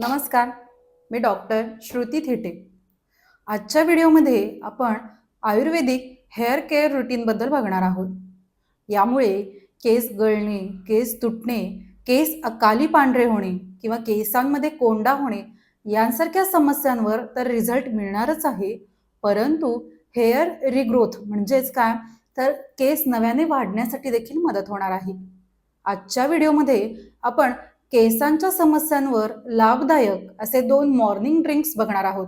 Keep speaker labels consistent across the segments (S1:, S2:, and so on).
S1: नमस्कार मी डॉक्टर श्रुती थेटे. आजच्या व्हिडिओमध्ये आपण आयुर्वेदिक हेअर केअर रुटीनबद्दल बघणार आहोत. यामुळे केस गळणे केस तुटणे केस अकाली पांढरे होणे किंवा केसांमध्ये कोंडा होणे यांसारख्या समस्यांवर तर रिझल्ट मिळणारच आहे. परंतु हेअर रिग्रोथ म्हणजेच काय? तर केस नव्याने वाढण्यासाठी देखील मदत होणार आहे. आजच्या व्हिडिओमध्ये आपण केसांच्या समस्यांवर लाभदायक असे दोन मॉर्निंग ड्रिंक्स बघणार आहोत.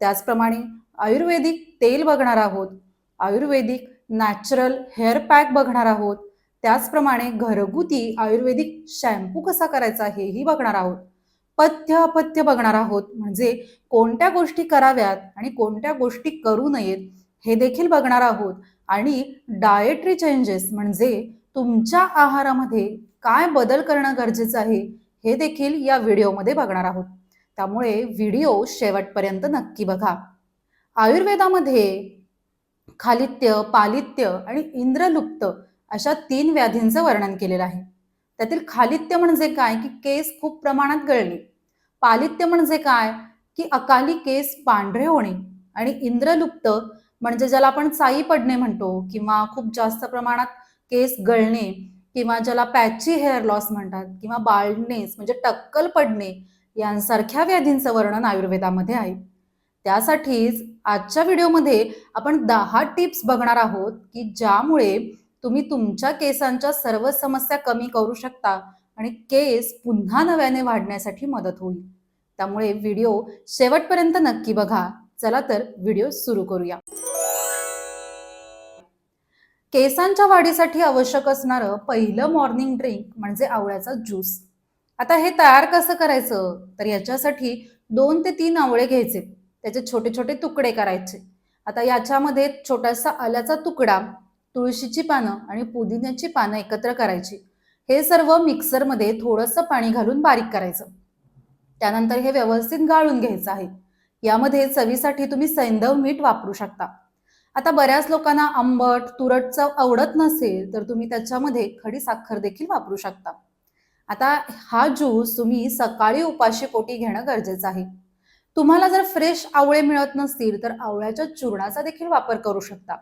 S1: त्याचप्रमाणे आयुर्वेदिक तेल बघणार आहोत. आयुर्वेदिक नॅचरल हेअर पॅक बघणार आहोत. त्याचप्रमाणे घरगुती आयुर्वेदिक शॅम्पू कसा करायचा हेही बघणार आहोत. पथ्य अपथ्य बघणार आहोत. म्हणजे कोणत्या गोष्टी कराव्यात आणि कोणत्या गोष्टी करू नयेत हे देखील बघणार आहोत. आणि डाएटरी चेंजेस म्हणजे तुमच्या आहारामध्ये काय बदल करणं गरजेचं आहे हे देखील या व्हिडिओमध्ये बघणार आहोत. त्यामुळे व्हिडिओ शेवटपर्यंत नक्की बघा. आयुर्वेदामध्ये खालित्य पालित्य आणि इंद्रलुप्त अशा तीन व्याधींचं वर्णन केलेलं आहे. त्यातील खालित्य म्हणजे काय? की केस खूप प्रमाणात गळणे. पालित्य म्हणजे काय? की अकाली केस पांढरे होणे. आणि इंद्रलुप्त म्हणजे ज्याला आपण चाई पडणे म्हणतो किंवा खूप जास्त प्रमाणात केस गळणे किंवा ज्याला पॅची हेअर लॉस म्हणतात किंवा बाल्डनेस म्हणजे टक्कल पडणे यांसारख्या व्याधींचं वर्णन आयुर्वेदामध्ये आहे. त्यासाठीच आजच्या व्हिडिओमध्ये आपण दहा टिप्स बघणार आहोत की ज्यामुळे तुम्ही तुमच्या केसांच्या सर्व समस्या कमी करू शकता आणि केस पुन्हा नव्याने वाढण्यासाठी मदत होईल. त्यामुळे व्हिडिओ शेवटपर्यंत नक्की बघा. चला तर व्हिडिओ सुरू करूया. केसांच्या वाढीसाठी आवश्यक असणारं पहिलं मॉर्निंग ड्रिंक म्हणजे आवळ्याचा ज्यूस आता हे तयार कसं करायचं? तर याच्यासाठी दोन ते तीन आवळे घ्यायचे. त्याचे छोटे छोटे तुकडे करायचे. आता याच्यामध्ये छोटासा आल्याचा तुकडा तुळशीची पानं आणि पुदिन्याची पानं एकत्र करायची. हे सर्व मिक्सरमध्ये थोडंसं पाणी घालून बारीक करायचं. त्यानंतर हे व्यवस्थित गाळून घ्यायचं आहे. यामध्ये चवीसाठी तुम्ही सैंदव मीठ वापरू शकता. आता बऱ्याच लोकांना आंबट तुरट चव आवडत नसेल तर तुम्ही त्याच्यामध्ये खडी साखर देखील वापरू शकता. आता हा ज्यूस तुम्ही सकाळी उपाशी पोटी घेणं गरजेचं आहे. तुम्हाला जर फ्रेश आवळे मिळत नसतील तर आवळ्याच्या चूर्णाचा देखील वापर करू शकता.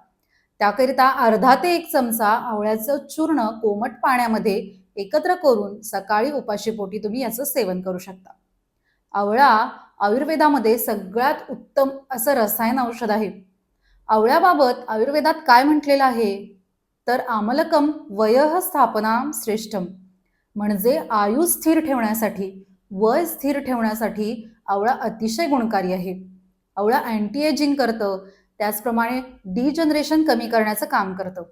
S1: त्याकरिता अर्धा ते एक चमचा आवळ्याचं चूर्ण कोमट पाण्यामध्ये एकत्र करून सकाळी उपाशी पोटी तुम्ही याचं सेवन करू शकता. आवळा आयुर्वेदामध्ये सगळ्यात उत्तम असं रसायन औषध आहे. आवळ्याबाबत आयुर्वेदात काय म्हटलेलं आहे? तर आमलकम वयः स्थापना श्रेष्ठम. म्हणजे आयु स्थिर ठेवण्यासाठी वय स्थिर ठेवण्यासाठी आवळा अतिशय गुणकारी आहे. आवळा अँटी एजिंग करतं त्याचप्रमाणे डिजनरेशन कमी करण्याचं काम करतं.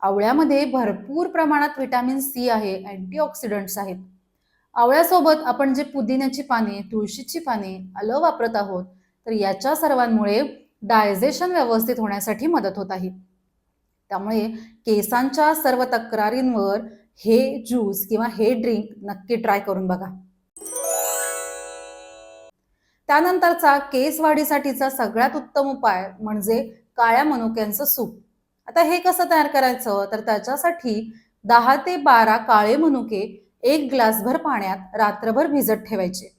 S1: आवळ्यामध्ये भरपूर प्रमाणात विटॅमिन सी आहे अँटीऑक्सिडंट्स आहेत. आवळ्यासोबत आपण जे पुदिन्याची पाने तुळशीची पाने आलं वापरत आहोत तर याच्या सर्वांमुळे डायजेशन व्यवस्थित होण्यासाठी मदत होत आहे. त्यामुळे केसांच्या सर्व तक्रारींवर हे ज्यूस किंवा हे ड्रिंक नक्की ट्राय करून बघा. त्यानंतरचा केस वाढीसाठीचा सगळ्यात उत्तम उपाय म्हणजे काळ्या मनुक्यांचं सूप. आता हे कसं तयार करायचं? तर त्याच्यासाठी दहा ते बारा काळे मनुके एक ग्लासभर पाण्यात रात्रभर भिजत ठेवायचे.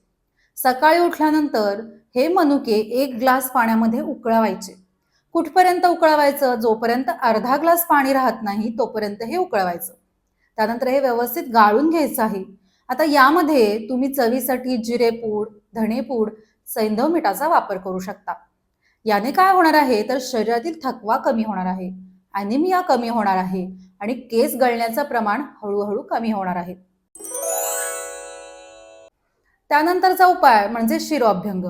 S1: सकाळी उठल्यानंतर हे मनुके एक ग्लास पाण्यामध्ये उकळवायचे. कुठपर्यंत उकळवायचं? जोपर्यंत अर्धा ग्लास पाणी राहत नाही तोपर्यंत हे उकळवायचं. त्यानंतर हे व्यवस्थित गाळून घ्यायचं आहे. आता यामध्ये तुम्ही चवीसाठी जिरेपूड धणेपूड सैंधव मिठाचा वापर करू शकता. याने काय होणार आहे? तर शरीरातील थकवा कमी होणार आहे. अॅनिमिया कमी होणार आहे. आणि केस गळण्याचं प्रमाण हळूहळू कमी होणार आहे. त्यानंतरचा उपाय म्हणजे शिरोअभ्यंग.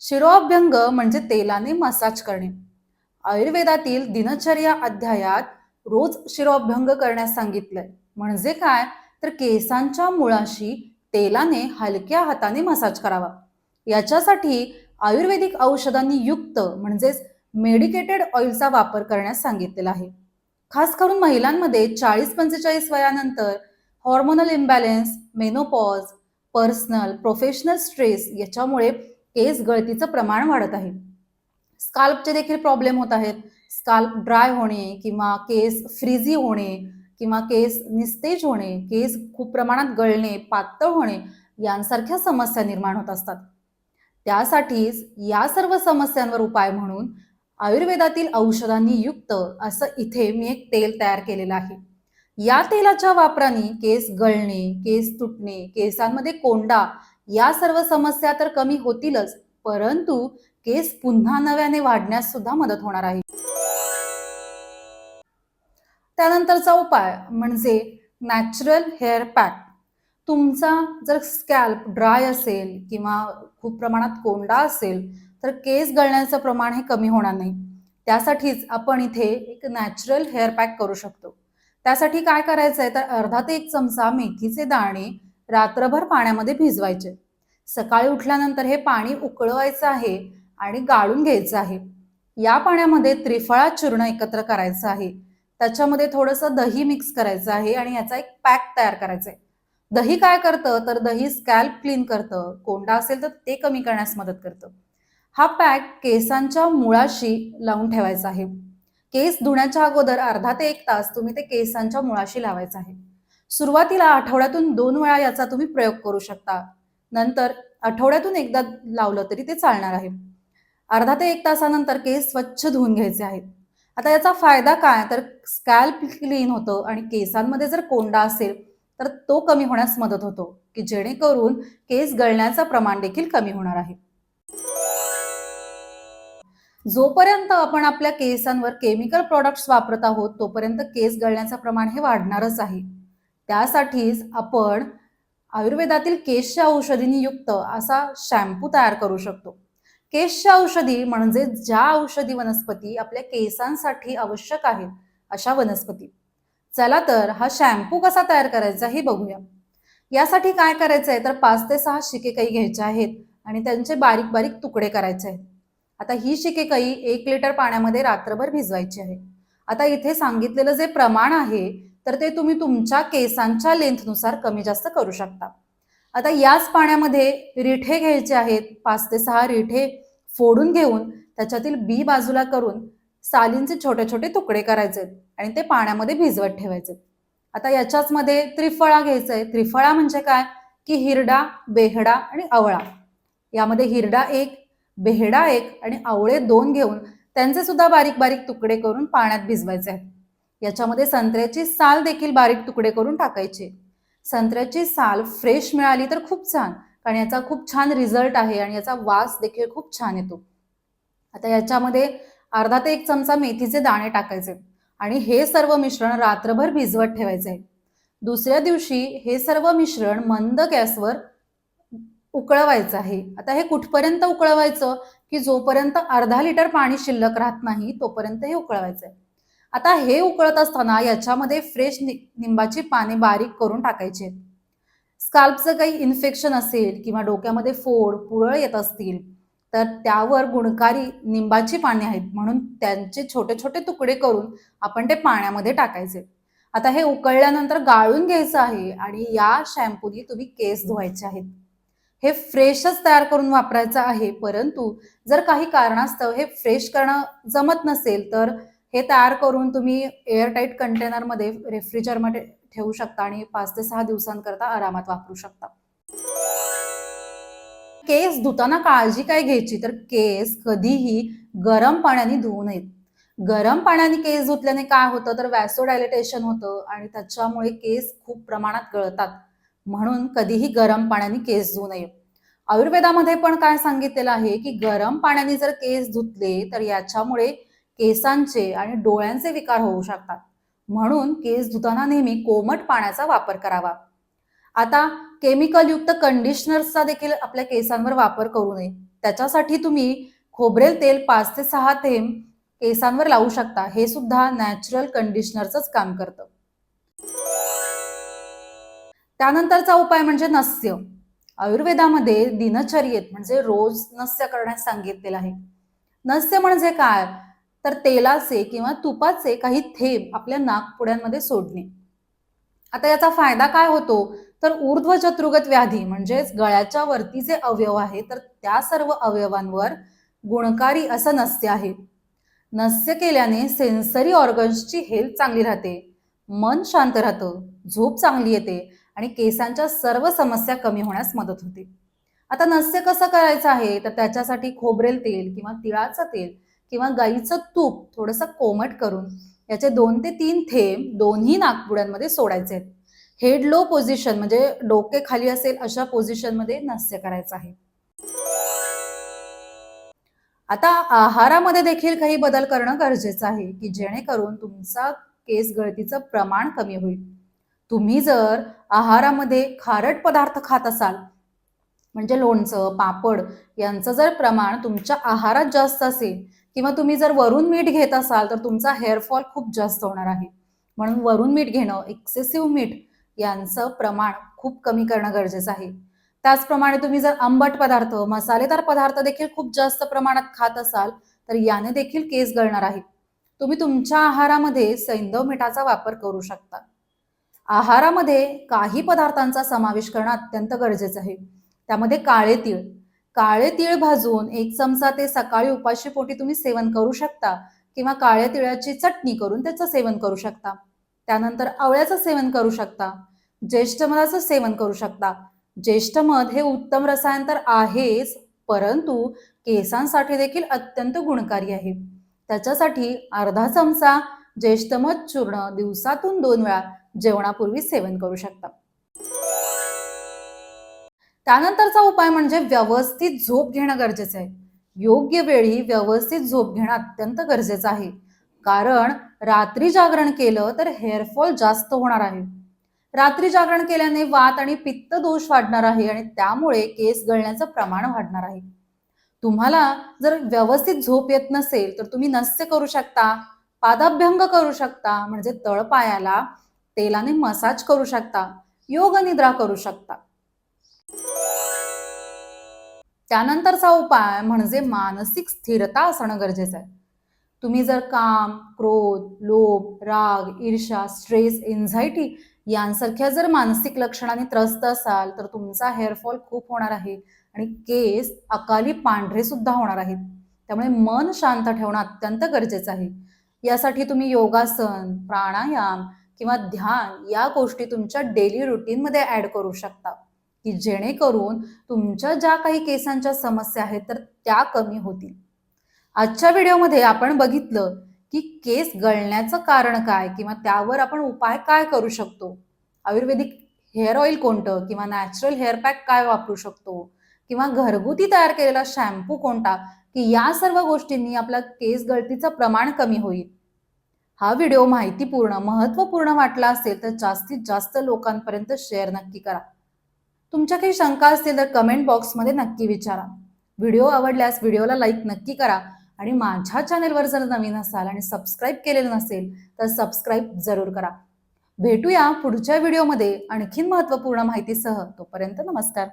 S1: शिरोअभ्यंग म्हणजे तेलाने मसाज करणे. आयुर्वेदातील दिनचर्या अध्यायात रोज शिरोअभ्यंग करण्यास सांगितलंय. म्हणजे काय? तर केसांच्या मुळाशी तेलाने हलक्या हाताने मसाज करावा. याच्यासाठी आयुर्वेदिक औषधांनी युक्त म्हणजेच मेडिकेटेड ऑइलचा वापर करण्यास सांगितलेला आहे. खास करून महिलांमध्ये चाळीस पंचेचाळीस वयानंतर hormonal imbalance menopause personal professional stress याच्यामुळे केस गळतीचं प्रमाण वाढत आहे. स्काल्पचे देखील प्रॉब्लेम होत आहेत. स्काल्प ड्राय होणे किंवा केस फ्रिजी होणे किंवा केस निस्तेज होणे केस खूप प्रमाणात गळणे पातळ होणे यांसारख्या समस्या निर्माण होत असतात. त्यासाठीच या सर्व समस्यांवर उपाय म्हणून आयुर्वेदातील औषधांनी युक्त असं इथे मी एक तेल तयार केलेलं आहे. या तेलाच्या वापराने केस गळणे केस तुटणे केसांमध्ये कोंडा या सर्व समस्या तर कमी होतीलच परंतु केस पुन्हा नव्याने वाढण्यास सुद्धा मदत होणार आहे. त्यानंतरचा उपाय म्हणजे नॅचरल हेअर पॅक तुमचा जर स्कॅल्प ड्राय असेल किंवा खूप प्रमाणात कोंडा असेल तर केस गळण्याचं प्रमाण हे कमी होणार नाही. त्यासाठीच आपण इथे एक नॅचरल हेअर पॅक करू शकतो. त्यासाठी काय करायचं आहे तर अर्धा ते एक चमचा मेथीचे दाणे रात्रभर पाण्यामध्ये भिजवायचे. सकाळी उठल्यानंतर हे पाणी उकळवायचं आहे आणि गाळून घ्यायचं आहे. या पाण्यामध्ये त्रिफळा चूर्ण एकत्र करायचं आहे. त्याच्यामध्ये थोडंसं दही मिक्स करायचं आहे आणि याचा एक पॅक तयार करायचा आहे. दही काय करतं? तर दही स्कॅल्प क्लीन करतं. कोंडा असेल तर ते कमी करण्यास मदत करतं. हा पॅक केसांच्या मुळाशी लावून ठेवायचा आहे. केस धुण्याच्या अगोदर अर्धा ते एक तास तुम्ही ते केसांच्या मुळाशी लावायचं आहे. सुरुवातीला आठवड्यातून दोन वेळा याचा तुम्ही प्रयोग करू शकता. नंतर आठवड्यातून एकदा लावलं तरी ते चालणार आहे. अर्धा ते एक तासानंतर केस स्वच्छ धुवून घ्यायचे आहेत. आता याचा फायदा काय? तर स्कॅल्प क्लीन होतं आणि केसांमध्ये जर कोंडा असेल तर तो कमी होण्यास मदत होतो की जेणेकरून केस गळण्याचं प्रमाण देखील कमी होणार आहे. जोपर्यंत आपण आपल्या केसांवर केमिकल प्रॉडक्ट्स वापरत आहोत तोपर्यंत केस गळण्याचं प्रमाण हे वाढणारच आहे. त्यासाठीच आपण आयुर्वेदातील केशच्या औषधींनी युक्त असा शॅम्पू तयार करू शकतो. केशच्या औषधी म्हणजे ज्या औषधी वनस्पती आपल्या केसांसाठी आवश्यक आहेत अशा वनस्पती. चला तर हा शॅम्पू कसा तयार करायचा हे बघूया. यासाठी काय करायचं आहे? तर पाच ते सहा शिकेकाई घ्यायचे आहेत आणि त्यांचे बारीक बारीक तुकडे करायचे आहेत. आता ही शिकेकाई एक लिटर पाण्यामध्ये रात्रभर भिजवायची आहे. आता इथे सांगितलेलं जे प्रमाण आहे तर ते तुम्ही तुमच्या केसांच्या लेंथनुसार कमी जास्त करू शकता. आता याच पाण्यामध्ये रिठे घ्यायचे आहेत पाच ते सहा रिठे फोडून घेऊन त्याच्यातील बी बाजूला करून सालींचे छोटे छोटे तुकडे करायचे आणि ते पाण्यामध्ये भिजवत ठेवायचे आता याच्याच मध्ये त्रिफळा घ्यायचं आहे. त्रिफळा म्हणजे काय? की हिरडा बेहडा आणि आवळा. यामध्ये हिरडा एक बेहडा एक आणि आवळे दोन घेऊन त्यांचे सुद्धा बारीक बारीक तुकडे करून पाण्यात भिजवायचे आहेत. याच्यामध्ये संत्र्याची साल देखील बारीक तुकडे करून टाकायचे. संत्र्याची साल फ्रेश मिळाली तर खूप छान कारण याचा खूप छान रिझल्ट आहे आणि याचा वास देखील खूप छान येतो. आता याच्यामध्ये अर्धा ते एक चमचा मेथीचे दाणे टाकायचे आणि हे सर्व मिश्रण रात्रभर भिजवत ठेवायचे. आहे दुसऱ्या दिवशी हे सर्व मिश्रण मंद गॅसवर उकळवायचं आहे. आता हे कुठपर्यंत उकळवायचं? की जोपर्यंत अर्धा लिटर पाणी शिल्लक राहत नाही तोपर्यंत हे उकळवायचं आहे आता हे उकळत असताना याच्यामध्ये फ्रेश निंबाची पाने बारीक करून टाकायचे. स्काल्पचं काही इन्फेक्शन असेल किंवा डोक्यामध्ये फोड पुरळ येत असतील तर त्यावर गुणकारी निंबाची पाने आहेत. म्हणून त्यांचे छोटे छोटे तुकडे करून आपण ते पाण्यामध्ये टाकायचे. आता हे उकळल्यानंतर गाळून घ्यायचं आहे आणि या शॅम्पूनी तुम्ही केस धुवायचे आहेत. हे फ्रेशच तयार करून वापरायचं आहे परंतु जर काही कारणास्तव हे फ्रेश करणं जमत नसेल तर हे तयार करून तुम्ही एअरटाईट कंटेनरमध्ये रेफ्रिजरमध्ये ठेवू शकता आणि पाच ते सहा दिवसांकरता आरामात वापरू शकता. केस धुताना काळजी काय घ्यायची? तर केस कधीही गरम पाण्याने धुवू नयेत गरम पाण्याने केस धुतल्याने काय होतं? तर वॅसोडायलिटेशन होतं आणि त्याच्यामुळे केस खूप प्रमाणात गळतात. म्हणून कधीही गरम पाण्याने केस धुवू नये. आयुर्वेदामध्ये पण काय सांगितलेलं आहे की गरम पाण्याने जर केस धुतले तर याच्यामुळे केसांचे आणि डोळ्यांचे विकार होऊ शकतात. म्हणून केस धुताना नेहमी कोमट पाण्याचा वापर करावा. आता केमिकलयुक्त कंडिशनर्सचा देखील आपल्या केसांवर वापर करू नये. त्याच्यासाठी तुम्ही खोबरेल तेल पाच ते सहा थेंब केसांवर लावू शकता. हे सुद्धा नॅचरल कंडिशनरचंच काम करतं. त्यानंतरचा उपाय म्हणजे नस्य. आयुर्वेदामध्ये दिनचर्येत म्हणजे रोज नस्य करण्यास सांगितलेलं आहे. नस्य म्हणजे काय? तर तेलाचे किंवा तुपाचे काही थेंब आपल्या नाकपुड्यांमध्ये सोडणे. आता याचा फायदा काय होतो? तर ऊर्ध्व चतुर्गत व्याधी म्हणजेच गळ्याच्या वरती जे अवयव आहे तर त्या सर्व अवयवांवर गुणकारी असं नस्य आहे. नस्य केल्याने सेन्सरी ऑर्गन्सची हेल्थ चांगली राहते मन शांत राहतं झोप चांगली येते आणि केसांच्या सर्व समस्या कमी होण्यास मदत होते. आता नस्य कसं करायचं आहे? तर त्याच्यासाठी खोबरेल तेल किंवा तिळाचं तेल किंवा गाईचं तूप थोडंसं कोमट करून याचे दोन ते तीन थेंब दोन्ही नागपुड्यांमध्ये सोडायचे. आहेत हेड लो पोझिशन म्हणजे डोके खाली असेल अशा पोझिशनमध्ये नस्य करायचं आहे. आता आहारामध्ये देखील काही बदल करणं गरजेचं आहे की जेणेकरून तुमचा केस गळतीचं प्रमाण कमी होईल. तुम्ही जर आहारामध्ये खारट पदार्थ खात असाल म्हणजे लोणचं पापड यांचं जर प्रमाण तुमच्या आहारात जास्त असेल किंवा तुम्ही जर वरून मीठ घेत असाल तर तुमचा हेअरफॉल खूप जास्त होणार आहे. म्हणून वरून मीठ घेणं एक्सेसिव्ह मीठ यांचं प्रमाण खूप कमी करणं गरजेचं आहे. त्याचप्रमाणे तुम्ही जर आंबट पदार्थ मसालेदार पदार्थ देखील खूप जास्त प्रमाणात खात असाल तर याने देखील केस गळणार आहे. तुम्ही तुमच्या आहारामध्ये सैंधव मिठाचा वापर करू शकता. आहारामध्ये काही पदार्थांचा समावेश करणं अत्यंत गरजेचं आहे. त्यामध्ये काळे तीळ काळे तीळ भाजून एक चमचा ते सकाळी उपाशी पोटी तुम्ही सेवन करू शकता किंवा काळ्या तिळाची चटणी करून त्याचं सेवन करू शकता. त्यानंतर आवळ्याचं सेवन करू शकता. ज्येष्ठ मधाचं सेवन करू शकता. ज्येष्ठ मध हे उत्तम रसायन तर आहेच परंतु केसांसाठी देखील अत्यंत गुणकारी आहे. त्याच्यासाठी अर्धा चमचा ज्येष्ठमध चूर्ण दिवसातून दोन वेळा जेवणापूर्वी सेवन करू शकता. त्यानंतरचा उपाय म्हणजे व्यवस्थित झोप घेणं गरजेचं आहे. योग्य वेळी व्यवस्थित झोप घेणं अत्यंत गरजेचं आहे. कारण रात्री जागरण केलं तर हेअरफॉल जास्त होणार आहे. रात्री जागरण केल्याने वात आणि पित्त दोष वाढणार आहे आणि त्यामुळे केस गळण्याचं प्रमाण वाढणार आहे. तुम्हाला जर व्यवस्थित झोप येत नसेल तर तुम्ही नस्य करू शकता पादाभ्यंग करू शकता म्हणजे तळपायाला तेलाने मसाज करू शकता योग निद्रा करू शकता. त्यानंतरचा उपाय म्हणजे मानसिक स्थिरता असणं गरजेचं आहे. तुम्ही जर काम क्रोध लोभ राग ईर्षा स्ट्रेस एन्झायटी यांसारख्या जर मानसिक लक्षणाने त्रस्त असाल तर तुमचा हेअरफॉल खूप होणार आहे आणि केस अकाली पांढरे सुद्धा होणार आहेत. त्यामुळे मन शांत ठेवणं अत्यंत गरजेचं आहे. यासाठी तुम्ही योगासन प्राणायाम किंवा ध्यान या गोष्टी तुमच्या डेली रुटीनमध्ये ॲड करू शकता. की जेणेकरून तुमच्या ज्या काही केसांच्या समस्या आहेत तर त्या कमी होतील. आजच्या व्हिडिओमध्ये आपण बघितलं की केस गळण्याचं कारण काय किंवा त्यावर आपण उपाय काय करू शकतो? आयुर्वेदिक हेअर ऑइल कोणतं किंवा नॅचरल हेअर पॅक काय वापरू शकतो? किंवा घरगुती तयार केलेला शॅम्पू कोणता? की या सर्व गोष्टींनी आपला केस गळतीचं प्रमाण कमी होईल. हा व्हिडिओ माहितीपूर्ण महत्त्वपूर्ण वाटला असेल तर जास्तीत जास्त लोकांपर्यंत शेअर नक्की करा. तुमच्या काही शंका असतील तर कमेंट बॉक्समध्ये नक्की विचारा. व्हिडिओ आवडल्यास व्हिडिओला लाईक नक्की करा आणि माझ्या चॅनेलवर जर नवीन असाल आणि सबस्क्राईब केलेलं नसेल तर सबस्क्राईब जरूर करा. भेटूया पुढच्या व्हिडिओमध्ये आणखीन महत्त्वपूर्ण माहितीसह. तोपर्यंत नमस्कार.